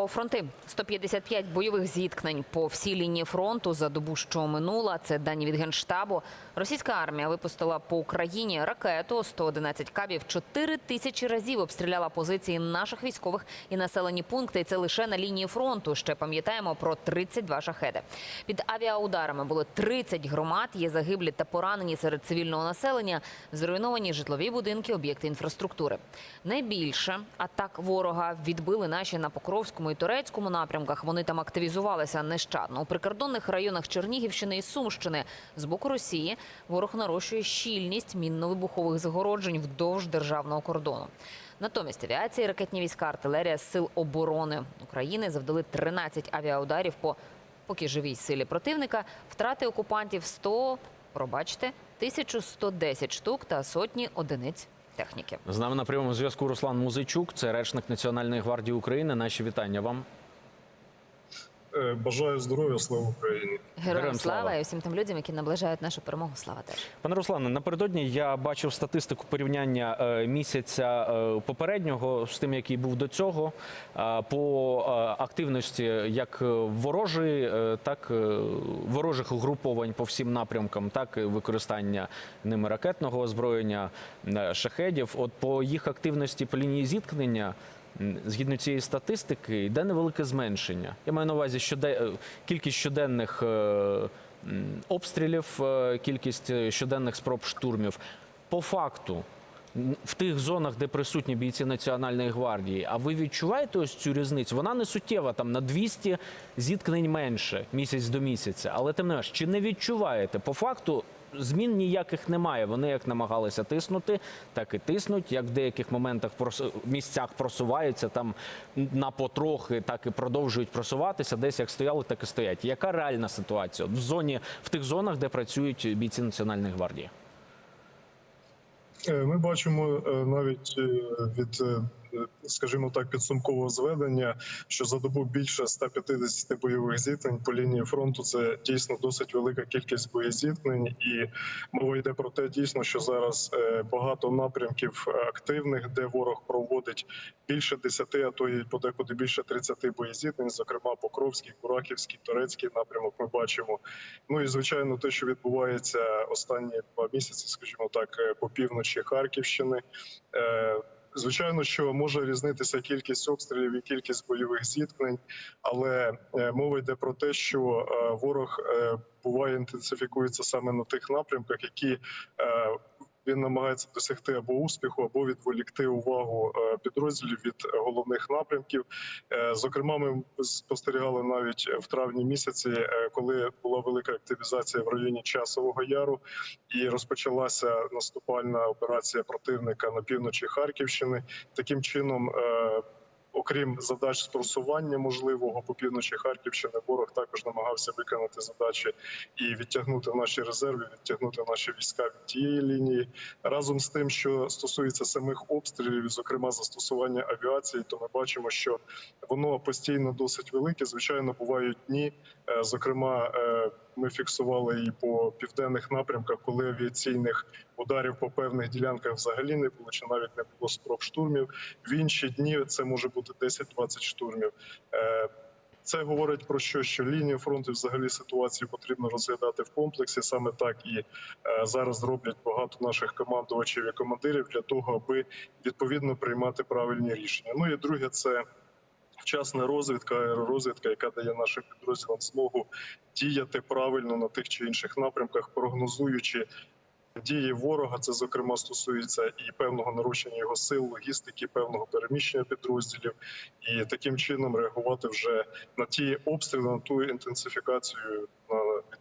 Про фронти 155 бойових зіткнень по всій лінії фронту за добу, що минула. Це дані від генштабу. Російська армія випустила по Україні ракету 111 кабів. 4 тисячі разів обстріляла позиції наших військових і населені пункти. Це лише на лінії фронту. Ще пам'ятаємо про 32 шахеди. Під авіаударами було 30 громад. Є загиблі та поранені серед цивільного населення. Зруйновані житлові будинки, об'єкти інфраструктури. Найбільше атак ворога відбили наші на Покровському і Турецькому напрямках. Вони там активізувалися нещадно. У прикордонних районах Чернігівщини і Сумщини з боку Росії ворог нарощує щільність мінно-вибухових загороджень вдовж державного кордону. Натомість авіація, і ракетні війська, артилерія сил оборони України завдали 13 авіаударів по поки живій силі противника. Втрати окупантів 100, пробачте, 1110 штук та сотні одиниць техніки. З нами на прямому зв'язку Руслан Музичук, це речник Національної гвардії України. Наші вітання вам. Е, Бажаю здоров'я, слава Україні. Героям Героям слава слава. і всім тим людям, які наближають нашу перемогу. Слава теж. Пане Руслане, напередодні я бачив статистику порівняння е, місяця е, попереднього з тим, який був до цього, по активності як ворожої, так ворожих угруповань по всім напрямкам, так і використання ними ракетного озброєння шахедів. От по їх активності по лінії зіткнення. Згідно цієї статистики, йде невелике зменшення. Я маю на увазі щоде... е, кількість щоденних е, обстрілів, е, кількість щоденних спроб штурмів. По факту, в тих зонах, де присутні бійці Національної гвардії, а ви відчуваєте ось цю різницю? Вона не суттєва, там на 200 зіткнень менше місяць до місяця. Але тим не менш, чи не відчуваєте? По факту змін ніяких немає. Вони як намагалися тиснути, так і тиснуть. Як в деяких моментах місцях просуваються там на потрохи, так і продовжують просуватися. Десь як стояли, так і стоять. Яка реальна ситуація в зоні в тих зонах, де працюють бійці Національної гвардії? Е, Ми бачимо е, навіть е, від, скажімо так, підсумкового зведення, що за добу більше 150 бойових зіткнень по лінії фронту це дійсно досить велика кількість боєзіткнень, і мова йде про те, дійсно, що зараз е, багато напрямків активних, де ворог проводить більше 10, а то і подекуди більше 30 боєзіткнень, зокрема Покровський, Кураківський, Турецький напрямок. Ми бачимо. Ну і звичайно, те, що відбувається останні два місяці, скажімо так, е, по півночі Харківщини. Звичайно, що може різнитися кількість обстрілів і кількість бойових зіткнень, але е, мова йде про те, що е, ворог е, буває інтенсифікується саме на тих напрямках, які він намагається досягти або успіху, або відволікти увагу е, підрозділів від головних напрямків. Е, Зокрема, ми спостерігали навіть в травні місяці, е, коли була велика активізація в районі Часового Яру, і розпочалася наступальна операція противника на півночі Харківщини. Таким чином. Окрім задач з просування можливого по півночі Харківщини, ворог також намагався виконати задачі і відтягнути наші резерви, відтягнути наші війська від тієї лінії. Разом з тим, що стосується самих обстрілів, зокрема застосування авіації, то ми бачимо, що воно постійно досить велике. Звичайно, бувають дні. Е, Зокрема, е, ми фіксували і по південних напрямках, коли авіаційних ударів по певних ділянках взагалі не було, чи навіть не було спроб штурмів. В інші дні це може бути 10-20 штурмів. Е, Це говорить про що, що лінію фронту взагалі ситуацію потрібно розглядати в комплексі. Саме так і е, зараз роблять багато наших командувачів і командирів для того, аби відповідно приймати правильні рішення. Ну і друге, це вчасна розвідка, аеророзвідка, яка дає нашим підрозділам змогу діяти правильно на тих чи інших напрямках, прогнозуючи. Дії ворога це зокрема стосується і певного нарушення його сил, логістики, певного переміщення підрозділів, і таким чином реагувати вже на ті обстріли, на ту інтенсифікацію на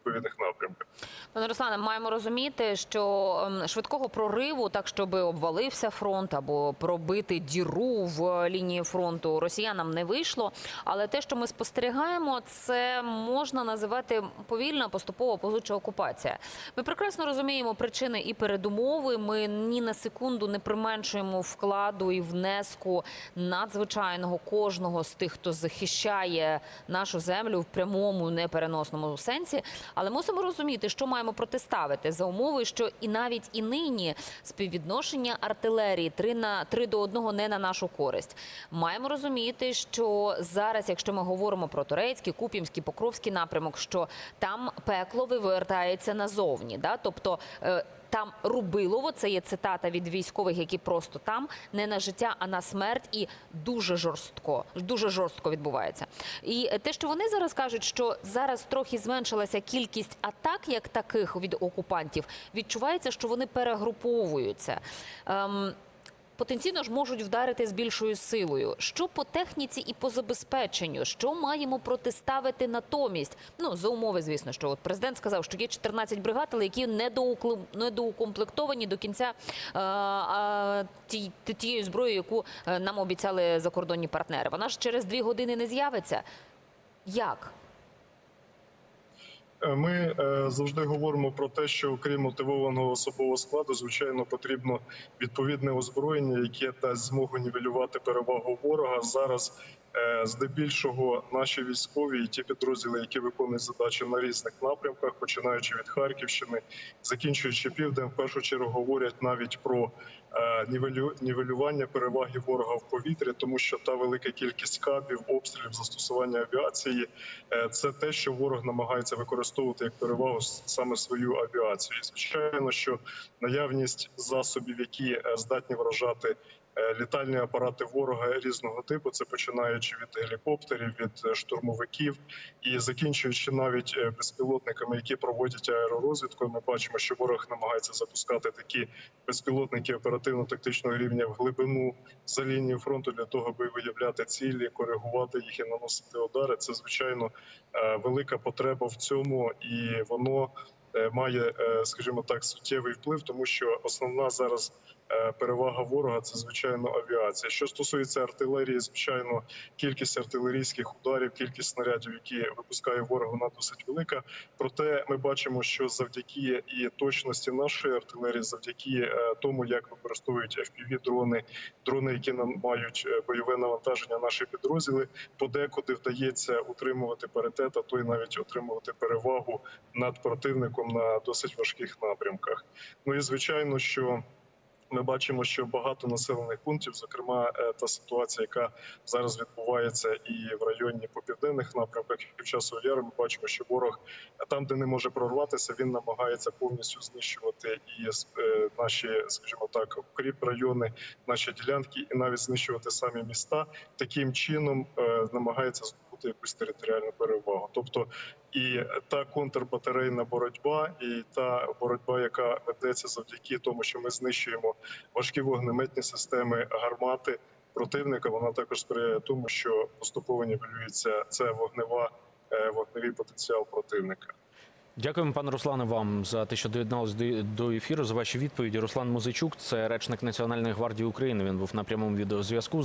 відповідних напрямках. Пане Руслане, маємо розуміти, що ем, швидкого прориву, так щоб обвалився фронт або пробити діру в лінії фронту, росіянам не вийшло. Але те, що ми спостерігаємо, це можна називати повільна, поступова позуча окупація. Ми прекрасно розуміємо причини і передумови. Ми ні на секунду не применшуємо вкладу і внеску надзвичайного кожного з тих, хто захищає нашу землю в прямому непереносному сенсі. Але мусимо розуміти, що маємо протиставити за умови, що і навіть і нині співвідношення артилерії 3 на 3 до 1 не на нашу користь. Маємо розуміти, що зараз, якщо ми говоримо про турецький, куп'янський, покровський напрямок, що там пекло вивертається назовні, да? тобто. Там Рубилово, це є цитата від військових, які просто там не на життя, а на смерть, і дуже жорстко, дуже жорстко відбувається. І те, що вони зараз кажуть, що зараз трохи зменшилася кількість атак, як таких від окупантів, відчувається, що вони перегруповуються. Ем, Потенційно ж можуть вдарити з більшою силою. Що по техніці і по забезпеченню? Що маємо протиставити натомість? Ну за умови, звісно, що от президент сказав, що є 14 бригад, але які недоукомплектовані до кінця е, е, ті- тією зброєю, яку е, нам обіцяли закордонні партнери. Вона ж через дві години не з'явиться. Як? Е, Ми е, завжди говоримо про те, що окрім мотивованого особового складу, звичайно, потрібно відповідне озброєння, яке дасть змогу нівелювати перевагу ворога. Зараз е, здебільшого наші військові і ті підрозділи, які виконують задачі на різних напрямках, починаючи від Харківщини, закінчуючи південь, в першу чергу говорять навіть про нівелювання переваги ворога в повітрі, тому що та велика кількість кабів, обстрілів, застосування авіації е, це те, що ворог намагається використовувати як перевагу саме свою авіацію. І звичайно, що наявність засобів, які е, здатні вражати е, літальні апарати ворога різного типу, це починаючи від гелікоптерів, від е, штурмовиків і закінчуючи навіть е, безпілотниками, які проводять аеророзвідку. Ми бачимо, що ворог намагається запускати такі безпілотники оперативно-тактичного рівня в глибину за лінією фронту для того, аби виявляти цілі, коригувати їх і наносити удари. Це звичайно е, велика потреба в цьому, і воно має, е, скажімо так, суттєвий вплив, тому що основна зараз е, перевага ворога це звичайно авіація. Що стосується артилерії, звичайно, кількість артилерійських ударів, кількість снарядів, які випускає ворог, вона досить велика. Проте ми бачимо, що завдяки і точності нашої артилерії, завдяки е, тому, як використовують fpv дрони, дрони, які нам мають е, бойове навантаження, наші підрозділи, подекуди вдається утримувати паритет, а то й навіть отримувати перевагу над противником на досить важких напрямках. Ну і звичайно, що ми бачимо, що багато населених пунктів, зокрема е, та ситуація, яка зараз відбувається і в районі по південних напрямках і в часу яру, ми бачимо, що ворог е, там, де не може прорватися, він намагається повністю знищувати і е, наші, скажімо так, укріп райони, наші ділянки, і навіть знищувати самі міста. Таким чином намагається здобути якусь територіальну перевагу. Тобто і та контрбатарейна боротьба, і та боротьба, яка ведеться завдяки тому, що ми знищуємо важкі вогнеметні системи гармати противника. Вона також сприяє тому, що поступово нівелюється це вогнева е, вогневий потенціал противника. Дякуємо, пане Руслане, вам за те, що доєдналися до- ефіру. За ваші відповіді. Руслан Музичук, це речник Національної гвардії України. Він був на прямому відеозв'язку.